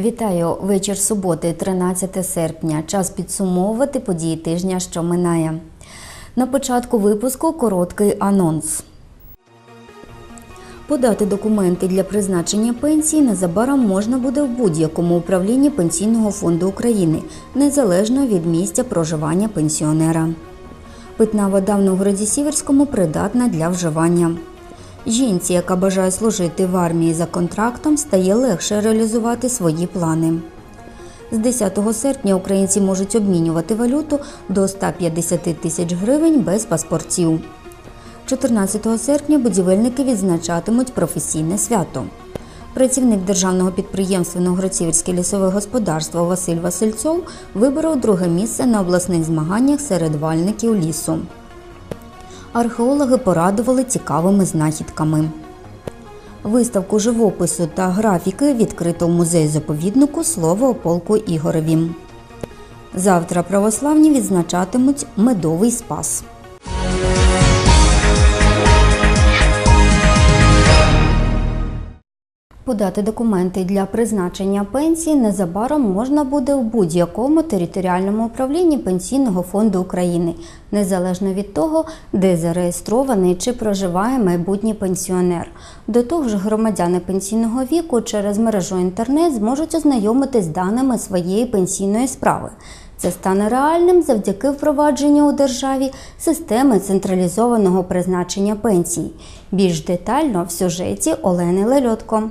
Вітаю вечір суботи, 13 серпня. Час підсумовувати події тижня, що минає. На початку випуску короткий анонс. Подати документи для призначення пенсії незабаром можна буде в будь-якому управлінні Пенсійного фонду України, незалежно від місця проживання пенсіонера. Питна вода в Новгороді Сіверському придатна для вживання. Жінці, яка бажає служити в армії за контрактом, стає легше реалізувати свої плани. З 10 серпня українці можуть обмінювати валюту до 150 тисяч гривень без паспортів. 14 серпня будівельники відзначатимуть професійне свято. Працівник державного підприємства Новгородсіверське лісове господарство Василь Васильцов виборов друге місце на обласних змаганнях серед вальників лісу. Археологи порадували цікавими знахідками. Виставку живопису та графіки відкрито в музеї заповіднику Слово о полку Ігореві. Завтра православні відзначатимуть медовий спас. Подати документи для призначення пенсії незабаром можна буде в будь-якому територіальному управлінні Пенсійного фонду України, незалежно від того, де зареєстрований чи проживає майбутній пенсіонер. До того ж, громадяни пенсійного віку через мережу інтернет зможуть ознайомитись з даними своєї пенсійної справи. Це стане реальним завдяки впровадженню у державі системи централізованого призначення пенсій. Більш детально в сюжеті Олени Лельотко.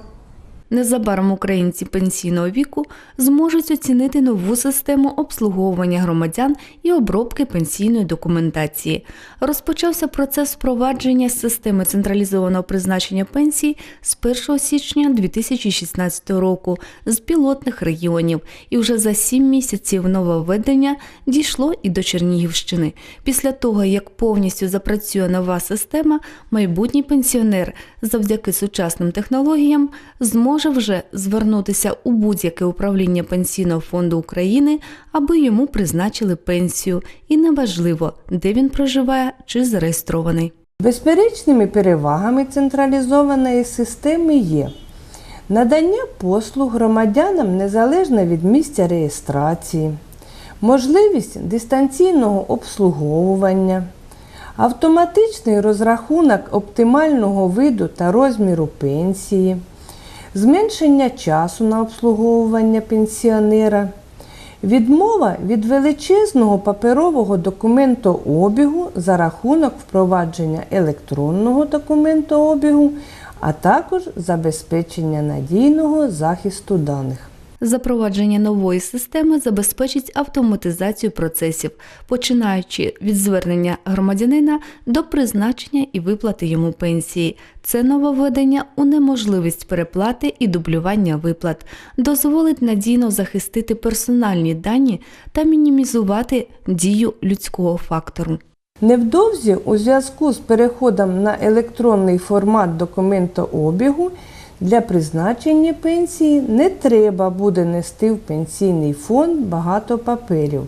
Незабаром українці пенсійного віку зможуть оцінити нову систему обслуговування громадян і обробки пенсійної документації. Розпочався процес впровадження системи централізованого призначення пенсій з 1 січня 2016 року з пілотних регіонів, і вже за сім місяців нововведення дійшло і до Чернігівщини. Після того, як повністю запрацює нова система, майбутній пенсіонер завдяки сучасним технологіям зможе вже звернутися у будь-яке управління Пенсійного фонду України, аби йому призначили пенсію, і неважливо, де він проживає чи зареєстрований. Безперечними перевагами централізованої системи є надання послуг громадянам незалежно від місця реєстрації, можливість дистанційного обслуговування, автоматичний розрахунок оптимального виду та розміру пенсії, зменшення часу на обслуговування пенсіонера. Відмова від величезного паперового документообігу за рахунок впровадження електронного документообігу, а також забезпечення надійного захисту даних. Запровадження нової системи забезпечить автоматизацію процесів, починаючи від звернення громадянина до призначення і виплати йому пенсії. Це нововведення унеможливість переплати і дублювання виплат, дозволить надійно захистити персональні дані та мінімізувати дію людського фактору. Невдовзі у зв'язку з переходом на електронний формат документообігу для призначення пенсії не треба буде нести в пенсійний фонд багато паперів.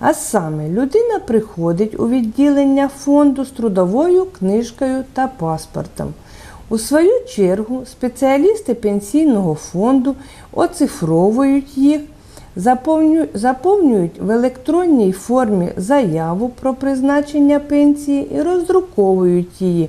А саме людина приходить у відділення фонду з трудовою книжкою та паспортом. У свою чергу спеціалісти пенсійного фонду оцифровують їх, заповнюють в електронній формі заяву про призначення пенсії і роздруковують її.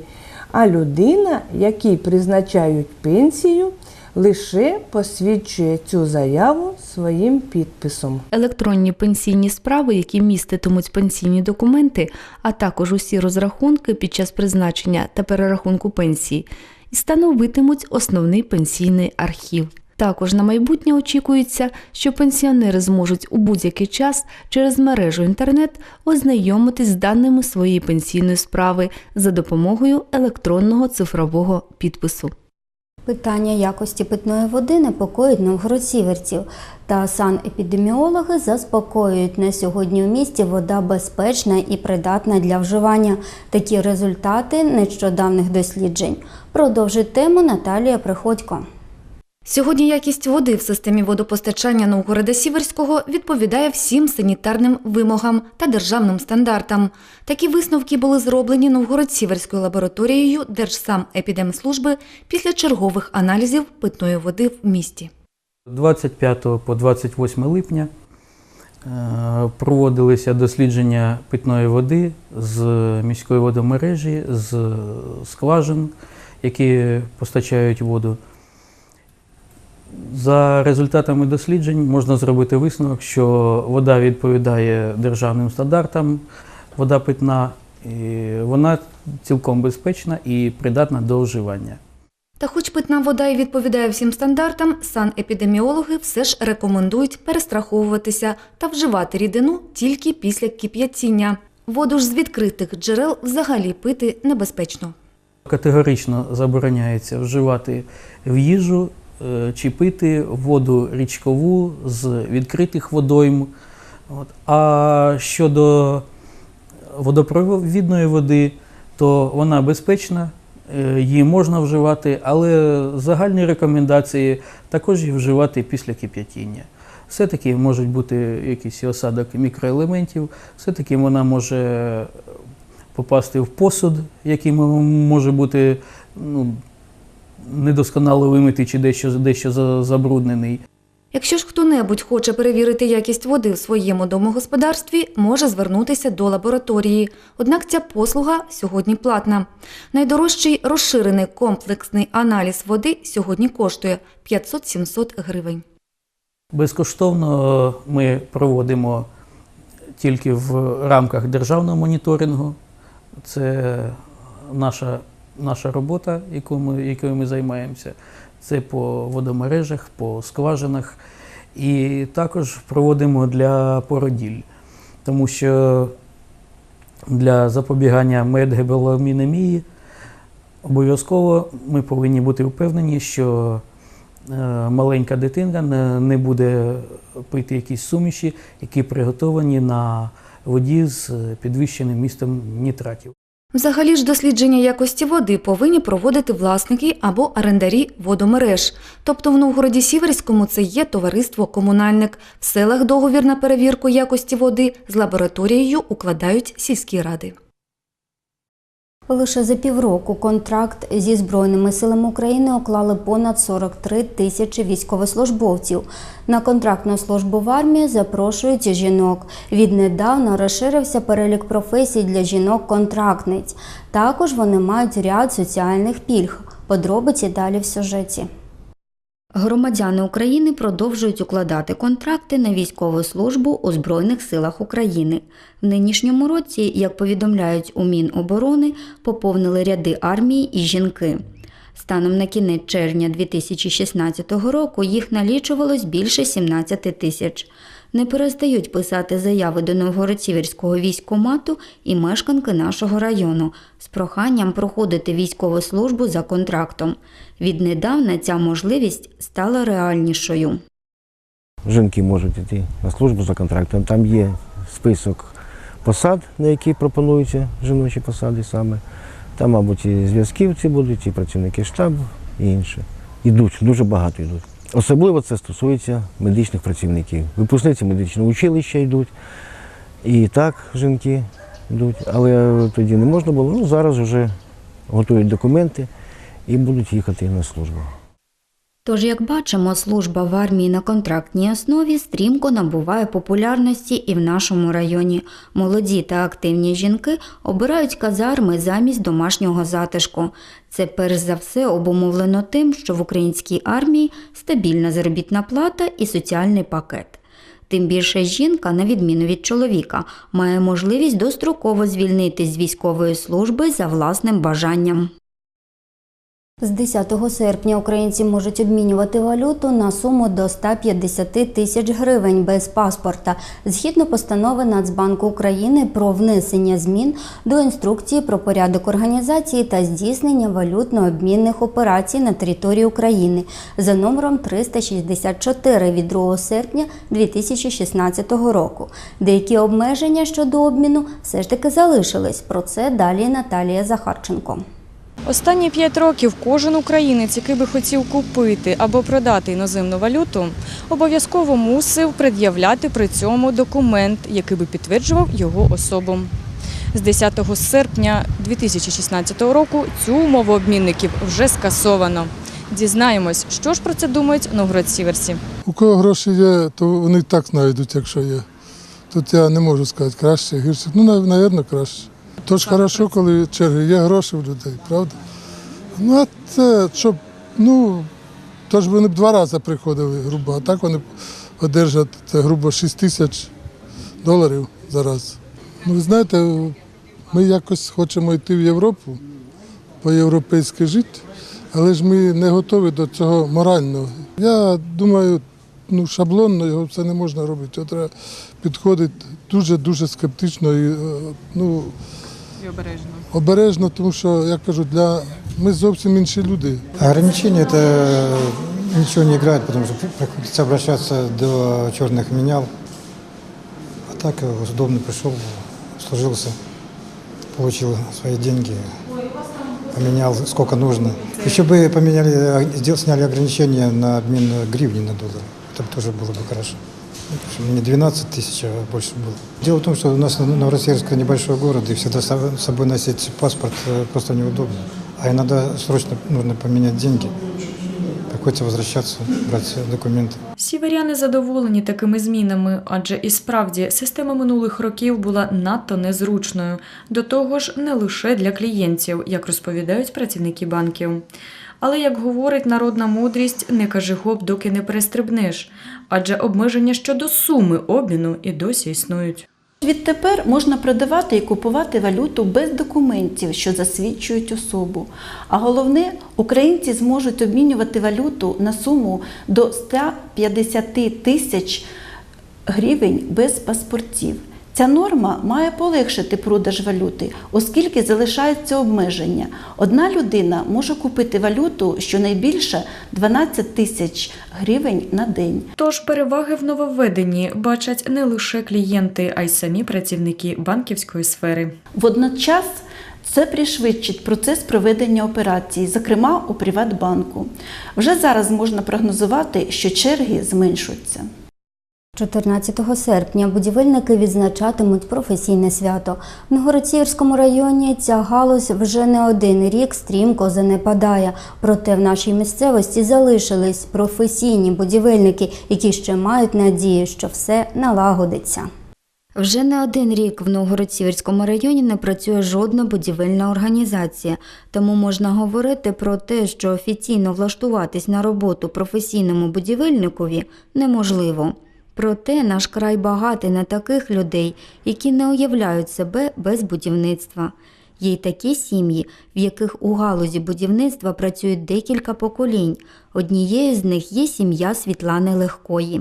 А людина, якій призначають пенсію, лише посвідчує цю заяву своїм підписом. Електронні пенсійні справи, які міститимуть пенсійні документи, а також усі розрахунки під час призначення та перерахунку пенсії, і становитимуть основний пенсійний архів. Також на майбутнє очікується, що пенсіонери зможуть у будь-який час через мережу інтернет ознайомитись з даними своєї пенсійної справи за допомогою електронного цифрового підпису. Питання якості питної води непокоїть новгородсіверців, та санепідеміологи заспокоюють на сьогодні у місті вода безпечна і придатна для вживання. Такі результати нещодавних досліджень. Продовжить тему Наталія Приходько. Сьогодні якість води в системі водопостачання Новгорода Сіверського відповідає всім санітарним вимогам та державним стандартам. Такі висновки були зроблені Новгород-Сіверською лабораторією Держсамепідемслужби після чергових аналізів питної води в місті. 25 по 28 липня е, проводилися дослідження питної води з міської водомережі, з скважин, які постачають воду. За результатами досліджень можна зробити висновок, що вода відповідає державним стандартам, вода питна, і вона цілком безпечна і придатна до вживання. Та хоч питна вода і відповідає всім стандартам, санепідеміологи все ж рекомендують перестраховуватися та вживати рідину тільки після кип'ятіння. Воду ж з відкритих джерел взагалі пити небезпечно. Категорично забороняється вживати в їжу чи пити воду річкову з відкритих водойм. От. А щодо водопровідної води, то вона безпечна, е, її можна вживати, але загальні рекомендації також її вживати після кип'ятіння. Все-таки можуть бути якийсь осадок мікроелементів, все-таки вона може попасти в посуд, який може бути ну, недосконало вимитий чи дещо, дещо забруднений. Якщо ж хто-небудь хоче перевірити якість води в своєму домогосподарстві, може звернутися до лабораторії. Однак ця послуга сьогодні платна. Найдорожчий розширений комплексний аналіз води сьогодні коштує 500-700 гривень. Безкоштовно ми проводимо тільки в рамках державного моніторингу. Це наша, наша робота, яку ми, якою ми займаємося. Це по водомережах, по скважинах. І також проводимо для породіль, тому що для запобігання медгебеломінемії обов'язково ми повинні бути впевнені, що е, маленька дитина не, не буде пити якісь суміші, які приготовані на воді з підвищеним містом нітратів. Взагалі ж дослідження якості води повинні проводити власники або орендарі водомереж. Тобто в Новгороді Сіверському це є товариство комунальник. В селах договір на перевірку якості води з лабораторією укладають сільські ради. Лише за півроку контракт зі Збройними силами України уклали понад 43 тисячі військовослужбовців. На контрактну службу в армію запрошують жінок. Віднедавна розширився перелік професій для жінок-контрактниць. Також вони мають ряд соціальних пільг. Подробиці далі в сюжеті. Громадяни України продовжують укладати контракти на військову службу у Збройних силах України. В нинішньому році, як повідомляють у Міноборони, поповнили ряди армії і жінки. Станом на кінець червня 2016 року їх налічувалось більше 17 тисяч. Не перестають писати заяви до Новгород-Сіверського військкомату і мешканки нашого району з проханням проходити військову службу за контрактом. Віднедавна ця можливість стала реальнішою. Жінки можуть йти на службу за контрактом. Там є список посад, на які пропонуються жіночі посади саме. Там, мабуть, і зв'язківці будуть, і працівники штабу, і інше. Ідуть, дуже багато йдуть. Особливо це стосується медичних працівників. Випускниці медичного училища йдуть. І так жінки йдуть. Але тоді не можна було. Ну, зараз вже готують документи і будуть їхати на службу. Тож, як бачимо, служба в армії на контрактній основі стрімко набуває популярності і в нашому районі. Молоді та активні жінки обирають казарми замість домашнього затишку. Це перш за все обумовлено тим, що в українській армії стабільна заробітна плата і соціальний пакет. Тим більше жінка, на відміну від чоловіка, має можливість достроково звільнитись з військової служби за власним бажанням. З 10 серпня українці можуть обмінювати валюту на суму до 150 тисяч гривень без паспорта, згідно постанови Нацбанку України про внесення змін до інструкції про порядок організації та здійснення валютно-обмінних операцій на території України за номером 364 від 2 серпня 2016 року. Деякі обмеження щодо обміну все ж таки залишились. Про це далі Наталія Захарченко. Останні п'ять років кожен українець, який би хотів купити або продати іноземну валюту, обов'язково мусив пред'являти при цьому документ, який би підтверджував його особу. З 10 серпня 2016 року цю умову обмінників вже скасовано. Дізнаємось, що ж про це думають новгород-сіверці. У кого гроші є, то вони так знайдуть, якщо є. Тут я не можу сказати краще, гірше. Ну, нав- навірно, краще. Тож хорошо, коли черги є гроші в людей, правда? Ну, а це щоб, ну, то ж вони б два рази приходили, грубо, а так вони одержать це, грубо 6 тисяч доларів за раз. Ну, ви знаєте, ми якось хочемо йти в Європу, по-європейськи жити, але ж ми не готові до цього морально. Я думаю, ну, шаблонно його це не можна робити. Його треба підходити дуже-дуже скептично і, е, ну, І обережно. обережно, тому що, я кажу, для... ми зовсім інші люди. Ограничения это ничего не играет, потому что приходится обращаться до черных менял. А так э, удобно пришел, служился, получил свои деньги, поменял сколько нужно. Еще бы поменяли, э, сдел- сняли ограничения на обмен гривни на доллар. Это бы тоже было бы хорошо. Ну, потому что Не 12 тысяч, а больше было. Дело в том, что у нас Новороссийск небольшой город, и всегда с собой носить паспорт э, просто неудобно. А иногда срочно нужно поменять деньги. Приходится возвращаться, брать документы. Сіверяни задоволені такими змінами, адже і справді система минулих років була надто незручною, до того ж, не лише для клієнтів, як розповідають працівники банків. Але, як говорить народна мудрість, не кажи гоп, доки не перестрибнеш, адже обмеження щодо суми обміну і досі існують. Відтепер можна продавати і купувати валюту без документів, що засвідчують особу. А головне, українці зможуть обмінювати валюту на суму до 150 тисяч гривень без паспортів. Ця норма має полегшити продаж валюти, оскільки залишаються обмеження. Одна людина може купити валюту щонайбільше 12 тисяч гривень на день. Тож переваги в нововведенні бачать не лише клієнти, а й самі працівники банківської сфери. Водночас це пришвидшить процес проведення операцій, зокрема у Приватбанку. Вже зараз можна прогнозувати, що черги зменшуються. 14 серпня будівельники відзначатимуть професійне свято. В Новгород-Сіверському районі ця галузь вже не один рік стрімко занепадає. Проте в нашій місцевості залишились професійні будівельники, які ще мають надію, що все налагодиться. Вже не один рік в Новгород-Сіверському районі не працює жодна будівельна організація, тому можна говорити про те, що офіційно влаштуватись на роботу професійному будівельникові неможливо. Проте наш край багатий на таких людей, які не уявляють себе без будівництва. Є й такі сім'ї, в яких у галузі будівництва працюють декілька поколінь. Однією з них є сім'я Світлани Легкої.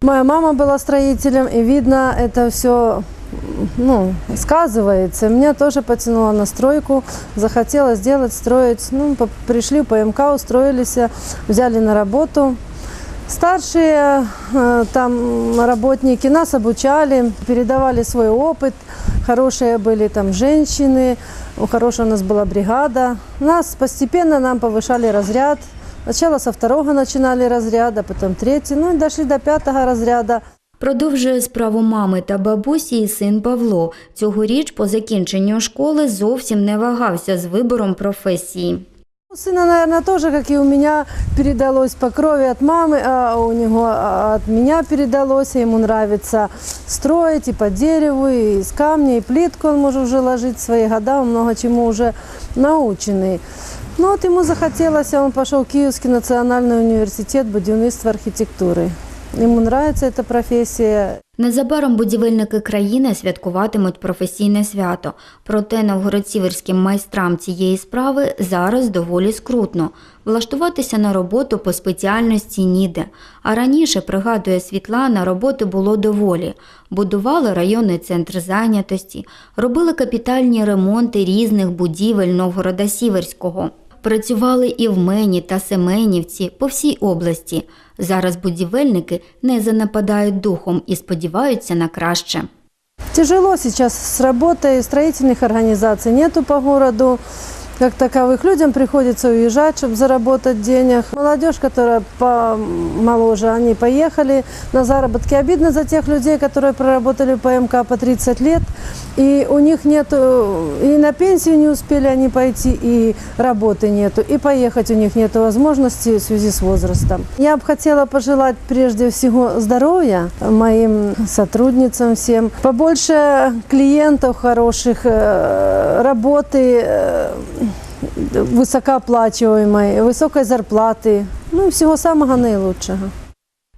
Моя мама была строителем, и видно, это все ну, сказывается. Меня тоже потянуло на стройку, захотела сделать, строить. Ну, по- пришли в ПМК, устроились, взяли на работу. Старшие э, там работники нас обучали, передавали свой опыт. Хорошие были там женщины, у- хорошая у нас была бригада. Нас постепенно нам повышали разряд. Сначала со второго начинали разряда, потом третий, ну и дошли до пятого разряда. Продовжує справу мами та бабусі і син Павло. Цьогоріч по закінченню школи зовсім не вагався з вибором професії. У сына, наверное, тоже, как и у меня, передалось по крови от мамы, а у него а, от меня передалось, и ему нравится строить и по дереву, и из камня, и плитку он может уже ложить в свои года, он много чему уже наученный. Ну вот ему захотелось, а он пошел в Киевский национальный университет будівництва архитектуры. Ему нравится эта профессия. Незабаром будівельники країни святкуватимуть професійне свято. Проте новгородсіверським майстрам цієї справи зараз доволі скрутно. Влаштуватися на роботу по спеціальності ніде. А раніше, пригадує Світлана, роботи було доволі. Будували районний центр зайнятості, робили капітальні ремонти різних будівель Новгорода Сіверського. Працювали і в Мені та Семенівці по всій області. Зараз будівельники не занападають духом і сподіваються на краще. Тяжело сейчас с работой, строительных организаций нету по городу. Как таковых. Людям приходится уезжать, чтобы заработать денег. Молодежь, которая помоложе, они поехали на заработки. Обидно за тех людей, которые проработали в ПМК по 30 лет, и у них нет, и на пенсию не успели они пойти, и работы нету, и поехать у них нет возможности в связи с возрастом. Я бы хотела пожелать прежде всего здоровья моим сотрудницам всем, побольше клиентов хороших, э, работы э, высокооплачиваемой, высокой зарплаты, ну и всего самого наилучшего.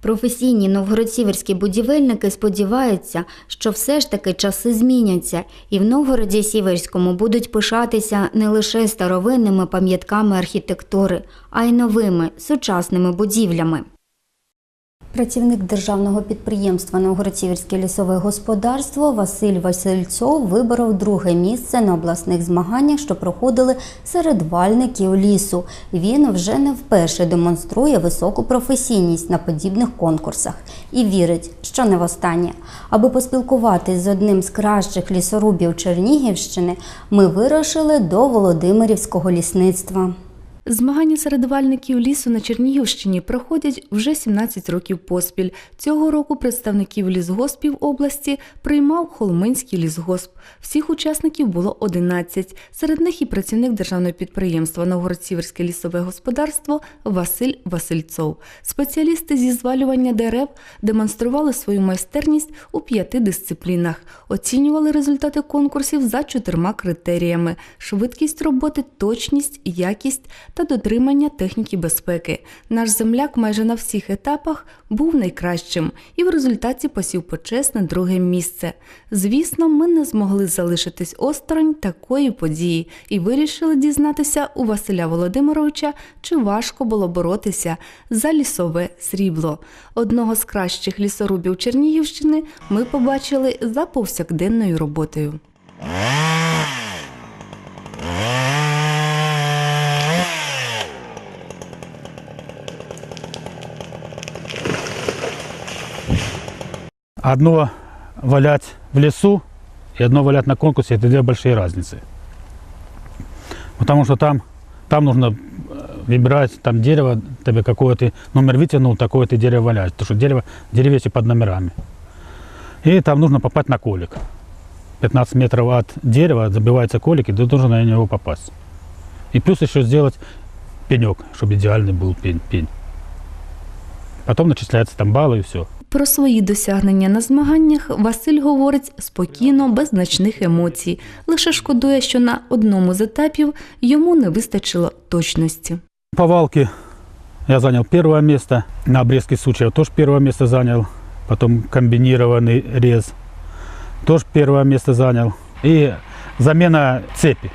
Професійні новгородсіверські будівельники сподіваються, що все ж таки часи зміняться, і в Новгороді Сіверському будуть пишатися не лише старовинними пам'ятками архітектури, а й новими сучасними будівлями. Працівник державного підприємства Новгород-Сіверське лісове господарство Василь Васильцов виборов друге місце на обласних змаганнях, що проходили серед вальників лісу. Він вже не вперше демонструє високу професійність на подібних конкурсах і вірить, що не востаннє. Аби поспілкуватись з одним з кращих лісорубів Чернігівщини, ми вирушили до Володимирівського лісництва. Змагання серед вальників лісу на Чернігівщині проходять вже 17 років поспіль. Цього року представників лісгоспів області приймав Холминський лісгосп. Всіх учасників було 11. Серед них і працівник державного підприємства Новгород-Сіверське лісове господарство Василь Васильцов. Спеціалісти зі звалювання дерев демонстрували свою майстерність у п'яти дисциплінах, оцінювали результати конкурсів за чотирма критеріями: швидкість роботи, точність, якість та дотримання техніки безпеки. Наш земляк майже на всіх етапах був найкращим і в результаті посів почесне друге місце. Звісно, ми не змогли залишитись осторонь такої події і вирішили дізнатися у Василя Володимировича, чи важко було боротися за лісове срібло. Одного з кращих лісорубів Чернігівщини ми побачили за повсякденною роботою. Одно валять в лесу и одно валять на конкурсе – это две большие разницы. Потому что там, там нужно э, выбирать там дерево, тебе какое ты номер вытянул, такое ты дерево валяешь. Потому что дерево, деревья эти под номерами. И там нужно попасть на колик. 15 метров от дерева забивается колик, и ты должен на него попасть. И плюс еще сделать пенек, чтобы идеальный был пень. пень. Потом начисляются там баллы и все. Про свої досягнення на змаганнях Василь говорить спокійно, без значних емоцій. Лише шкодує, що на одному з етапів йому не вистачило точності. По валке я занял первое место. На обрезке сучья тоже первое место занял. Потом комбинированный рез тоже первое место занял. И замена цепи.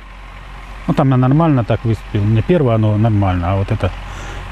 Ну там я нормально так выступил. Не первое, оно нормально, а вот это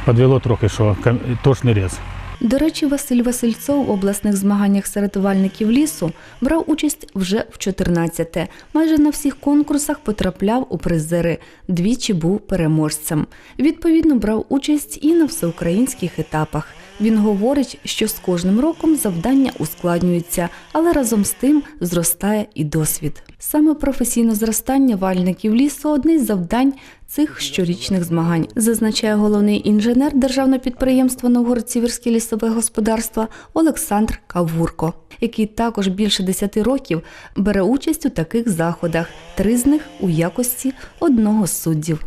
подвело трохи, що ком- рез. До речі, Василь Васильцов в обласних змаганнях серед вальників лісу брав участь вже в 14-те. Майже на всіх конкурсах потрапляв у призери. Двічі був переможцем. Відповідно, брав участь і на всеукраїнських етапах. Він говорить, що з кожним роком завдання ускладнюються, але разом з тим зростає і досвід. Саме професійне зростання вальників лісу одне з завдань цих щорічних змагань, зазначає головний інженер державного підприємства Новгород-Сіверське лісове господарство Олександр Кавурко, який також більше 10 років бере участь у таких заходах, три з них у якості одного з суддів.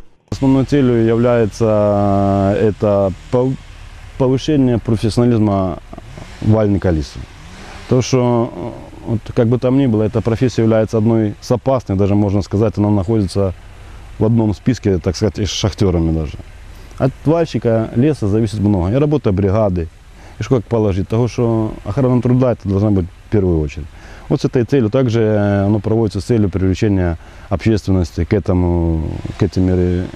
Э, это пов- повышение профессионализма вальника лиса. То, что, э, вот, как бы там ни было, эта профессия является одной с опасной, даже можно сказать, она находится в одном списке, так сказать, с шахтерами даже. От вальщика леса зависит много. И работа бригады, и что как положить. Того, что охрана труда это должна быть в первую очередь. Вот с этой целью также э, оно проводится с целью привлечения общественности к, этому, к этим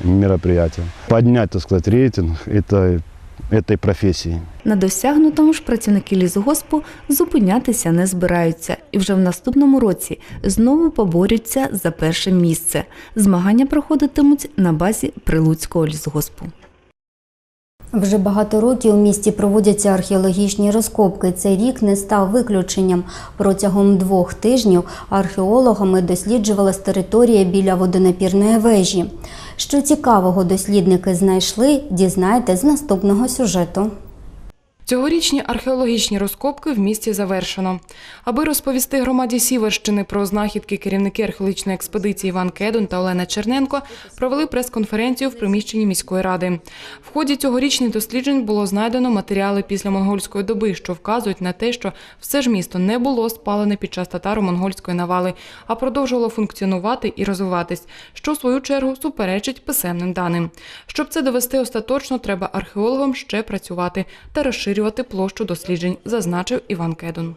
мероприятиям. Поднять, так сказать, рейтинг этой, этой професії. На досягнутому ж працівники лісгоспу зупинятися не збираються і вже в наступному році знову поборються за перше місце. Змагання проходитимуть на базі Прилуцького лісгоспу. Вже багато років у місті проводяться археологічні розкопки. Цей рік не став виключенням. Протягом двох тижнів археологами досліджувалась територія біля водонапірної вежі. Що цікавого дослідники знайшли, дізнайте з наступного сюжету. Цьогорічні археологічні розкопки в місті завершено. Аби розповісти громаді Сіверщини про знахідки керівники археологічної експедиції Іван Кедун та Олена Черненко провели прес-конференцію в приміщенні міської ради. В ході цьогорічних досліджень було знайдено матеріали після монгольської доби, що вказують на те, що все ж місто не було спалене під час татаро-монгольської навали, а продовжувало функціонувати і розвиватись, що в свою чергу суперечить писемним даним. Щоб це довести остаточно, треба археологам ще працювати та розширювати площу досліджень, зазначив Іван Кедун.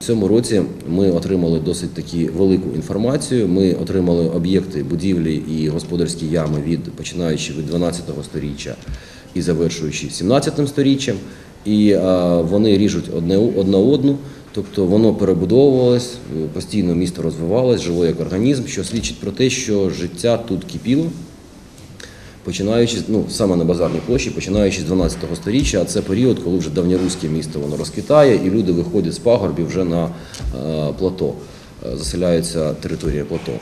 В цьому році ми отримали досить таки велику інформацію. Ми отримали об'єкти будівлі і господарські ями від починаючи від 12 сторіччя і завершуючи 17 сторіччям. І а, вони ріжуть одне одна одну, тобто воно перебудовувалось, е, постійно місто розвивалось, жило як організм, що свідчить про те, що життя тут кипіло. Починаючи ну саме на базарній площі, починаючи з 12 сторіччя, а це період, коли вже давньоруське місто воно розквітає, і люди виходять з пагорбів вже на е, плато, е, заселяється територія плато.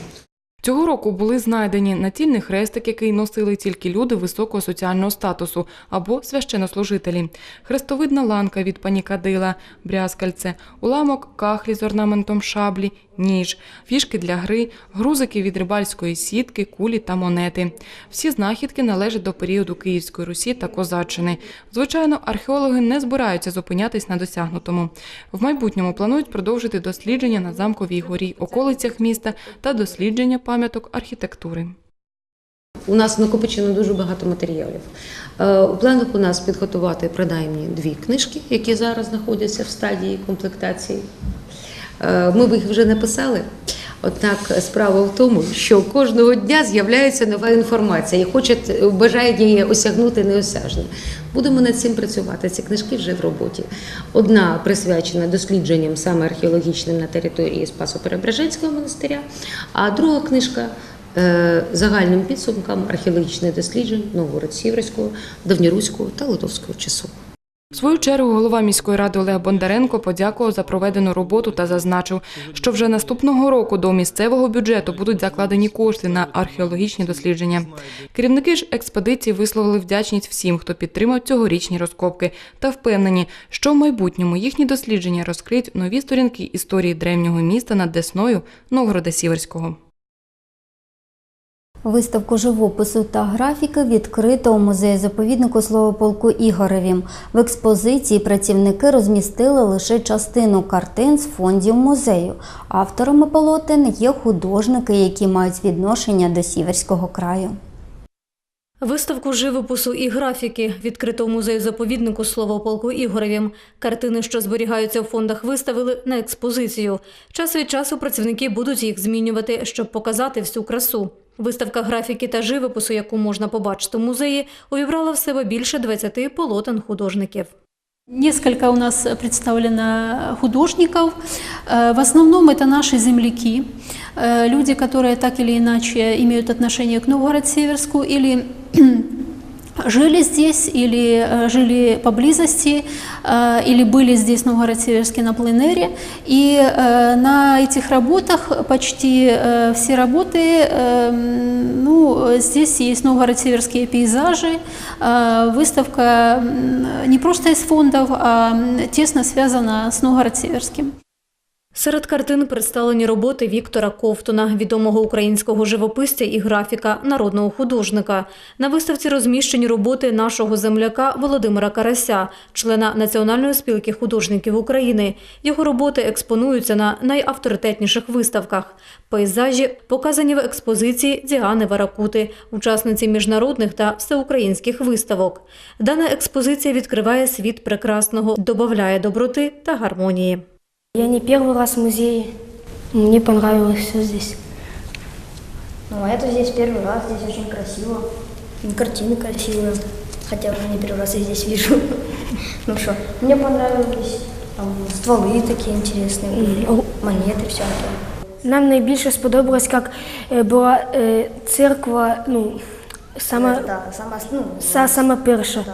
Цього року були знайдені натільний хрестик, який носили тільки люди високого соціального статусу або священнослужителі, хрестовидна ланка від панікадила, брязкальце, уламок кахлі з орнаментом шаблі, ніж, фішки для гри, грузики від рибальської сітки, кулі та монети. Всі знахідки належать до періоду Київської Русі та Козаччини. Звичайно, археологи не збираються зупинятись на досягнутому. В майбутньому планують продовжити дослідження на замковій горі, околицях міста та дослідження пам'яток архітектури. У нас накопичено дуже багато матеріалів. Е, У планах у нас підготувати принаймні дві книжки, які зараз знаходяться в стадії комплектації. Е, Ми б їх вже написали. Однак справа в тому, що кожного дня з'являється нова інформація і хочуть, бажають її осягнути неосяжно. Будемо над цим працювати. Ці книжки вже в роботі. Одна присвячена дослідженням саме археологічним на території Спасо-Преображенського монастиря, а друга книжка е, загальним підсумкам археологічних досліджень Новгород-Сіверського, Давньоруського та Литовського часу. В свою чергу голова міської ради Олег Бондаренко подякував за проведену роботу та зазначив, що вже наступного року до місцевого бюджету будуть закладені кошти на археологічні дослідження. Керівники ж експедиції висловили вдячність всім, хто підтримав цьогорічні розкопки, та впевнені, що в майбутньому їхні дослідження розкриють нові сторінки історії древнього міста над Десною Новгорода Сіверського. Виставку живопису та графіки відкрито у музеї заповіднику Словополку Ігореві. В експозиції працівники розмістили лише частину картин з фондів музею. Авторами полотен є художники, які мають відношення до Сіверського краю. Виставку живопису і графіки відкрито у музею заповіднику Словополку Ігоревім. Картини, що зберігаються в фондах, виставили на експозицію. Час від часу працівники будуть їх змінювати, щоб показати всю красу. Виставка графіки та живопису, яку можна побачити в музеї, увібрала в себе більше 20 полотен художників. Несколько у нас представлено художников. Э, В основном это наши земляки, э, люди, которые так или иначе имеют отношение к Новгород-Северску или жили здесь, или э, жили поблизости, э, или были здесь в Новгород-Северске на пленэре. И э, на этих работах почти э, все работы, э, м, ну, э, здесь есть новгород-северские пейзажи. Э, Выставка м, не просто из фондов, а м, тесно связана с Новгород-Северским. Серед картин представлені роботи Віктора Ковтуна, відомого українського живописця і графіка, народного художника. На виставці розміщені роботи нашого земляка Володимира Карася, члена Національної спілки художників України. Його роботи експонуються на найавторитетніших виставках. Пейзажі показані в експозиції Діани Варакути, учасниці міжнародних та всеукраїнських виставок. Дана експозиція відкриває світ прекрасного, додає доброти та гармонії. Я не первый раз в музее. Мне понравилось все здесь. Ну, а это здесь первый раз, здесь очень красиво. И картины красивые. Хотя уже не первый раз я здесь вижу. Ну что, мне понравились там стволы такие интересные, были, монеты всякие. Нам найбільше сподобалось, як е, була е, церква, ну, сама, Да, сама, ну, са, сама перша.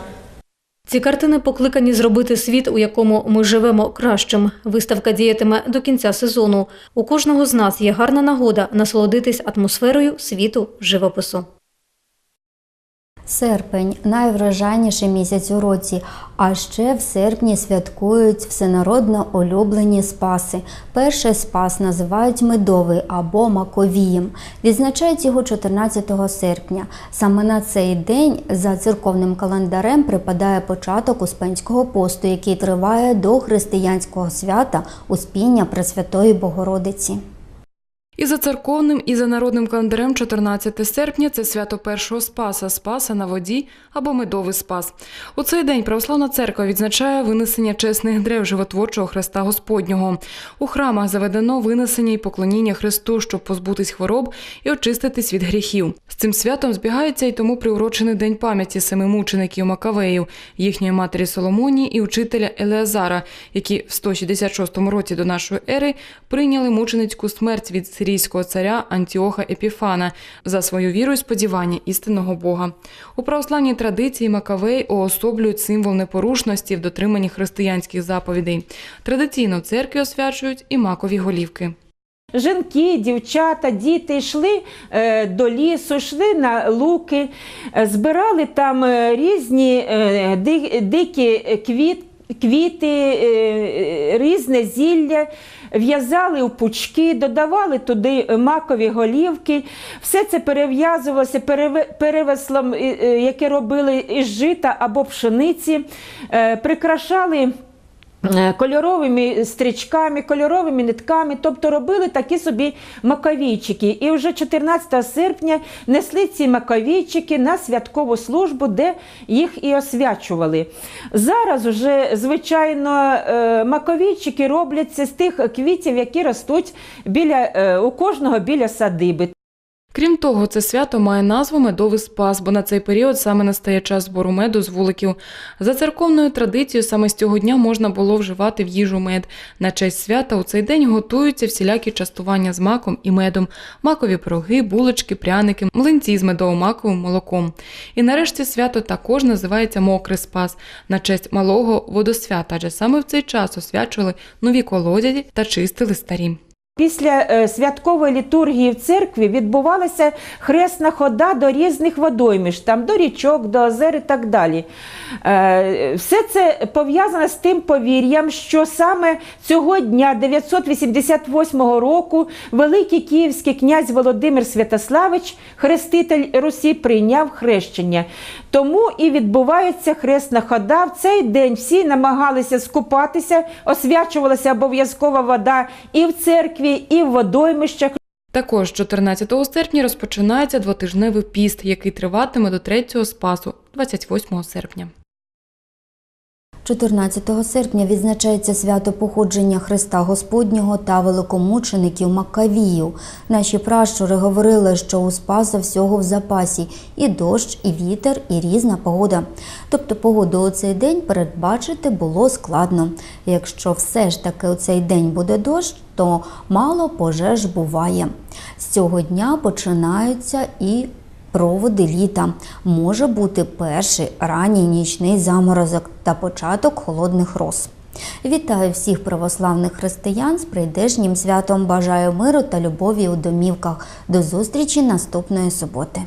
Ці картини покликані зробити світ, у якому ми живемо, кращим. Виставка діятиме до кінця сезону. У кожного з нас є гарна нагода насолодитись атмосферою світу живопису. Серпень найвражайніший місяць у році, а ще в серпні святкують всенародно улюблені спаси. Перший спас називають медовий або маковієм. Відзначають його 14 серпня. Саме на цей день за церковним календарем припадає початок Успенського посту, який триває до християнського свята Успіння Пресвятої Богородиці. І за церковним, і за народним календарем 14 серпня це свято першого спаса, спаса на воді або медовий спас. У цей день православна церква відзначає винесення чесних древ животворчого Христа Господнього. У храмах заведено винесення і поклоніння Христу, щоб позбутись хвороб і очиститись від гріхів. З цим святом збігається і тому приурочений день пам'яті семи мучеників Макавеїв, їхньої матері Соломонії і учителя Елеазара, які в 166 році до нашої ери прийняли мученицьку смерть від сирійського царя Антіоха Епіфана за свою віру і сподівання істинного Бога. У православній традиції Макавей уособлюють символ непорушності в дотриманні християнських заповідей. Традиційно в церкві освячують і макові голівки. Жінки, дівчата, діти йшли е, до лісу, йшли на луки, е, збирали там е, різні дикі квіт, квіти, е, різне зілля, в'язали у пучки, додавали туди макові голівки. Все це перев'язувалося переве- перевеслом, е, е, яке робили із жита або пшениці, е, прикрашали. Е, Кольоровими стрічками, кольоровими нитками, тобто робили такі собі маковійчики. І вже 14 серпня несли ці маковійчики на святкову службу, де їх і освячували. Зараз вже, звичайно, е, маковійчики робляться з тих квітів, які ростуть біля, е, у кожного біля садиби. Крім того, це свято має назву медовий спас, бо на цей період саме настає час збору меду з вуликів. За церковною традицією, саме з цього дня можна було вживати в їжу мед. На честь свята у цей день готуються всілякі частування з маком і медом, макові пироги, булочки, пряники, млинці з медово-маковим молоком. І нарешті свято також називається Мокрий спас на честь малого водосвята, адже саме в цей час освячували нові колодязі та чистили старі. Після е, святкової літургії в церкві відбувалася хресна хода до різних водойміж, там до річок, до озер і так далі. Е, Все це пов'язано з тим повір'ям, що саме цього дня, 988 року, великий київський князь Володимир Святославич, хреститель Русі, прийняв хрещення. Тому і відбувається хресна хода. В цей день всі намагалися скупатися, освячувалася обов'язкова вода і в церкві, і в водоймищах. Також 14 серпня розпочинається двотижневий піст, який триватиме до 3 спасу 28 серпня. 14 серпня відзначається свято походження Христа Господнього та великомучеників Маккавіїв. Наші пращури говорили, що у Спаса всього в запасі і дощ, і вітер, і різна погода. Тобто погоду у цей день передбачити було складно. Якщо все ж таки у цей день буде дощ, то мало пожеж буває. З цього дня починаються і проводи літа. Може бути перший ранній нічний заморозок та початок холодних роз. Вітаю всіх православних християн з прийдешнім святом. Бажаю миру та любові у домівках. До зустрічі наступної суботи.